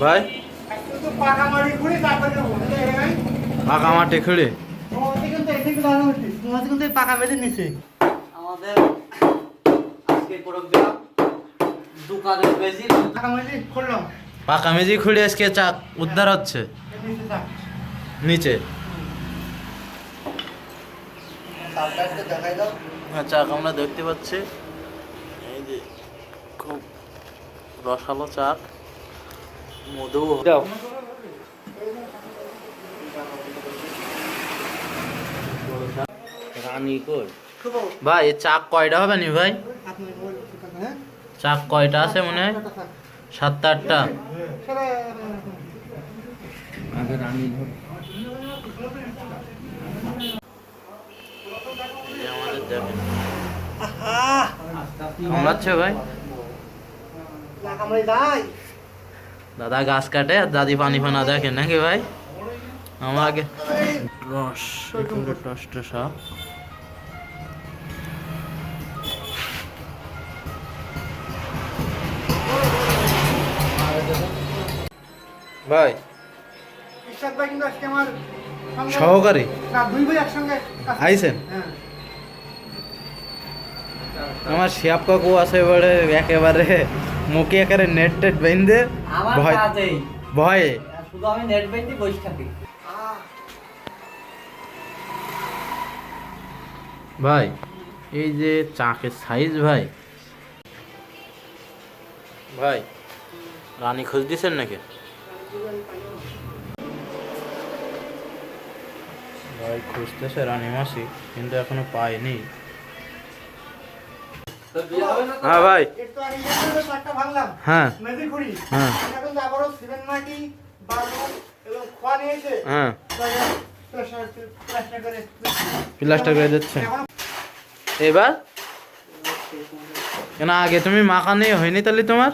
ভাই? পাকা পাকা নিচে আমাদের আজকে প্রোগ্রাম দোকানের বেশি। পাকা মেঝে খুললাম পাকা মেজি খুঁড়ে আজকে চাক উদ্ধার হচ্ছে। নিচে। থাক নিচে সাবটাকে দেখাই দাও। হ্যাঁ, চাক আমরা দেখতে পাচ্ছি। এই যে। খুব রসালো চাক মধু দাও রানী কই? ভাই চাক কয়টা হবে নি ভাই? হ্যাঁ? চাক কয়টা আছে মনে হয়? সাতটা আটটা? আমাদের দেখেন। ভাই? দাদা গাছ কাটে আর দাদি পানি ফানা দেখে নাকি ভাই? আমাকে রস রস টসা ভাই। ভাই কিন্তু আজকে আমার সহকারী? না দুই ভাই একসঙ্গে আইছেন? হ্যাঁ। আমার শিয়াপ কাকু আছে এবারে একেবারে মুখে একেবারে নেট টেট বেঁধে ভয় ভয়ে। শুধু আমি নেট বেঞ্চে বসে থাকি। ভাই এই যে চাকের সাইজ ভাই। ভাই রানী খোঁজ দিছেন নাকি? ভাই খুঁজতেছে রানী মাসি কিন্তু এখনও পাইনি হ্যাঁ ভাই। হ্যাঁ। হ্যাঁ। হ্যাঁ প্লাস্টার করে দিচ্ছে। এবার? কেন আগে তুমি মাখা নেই হয়নি তাহলে তোমার?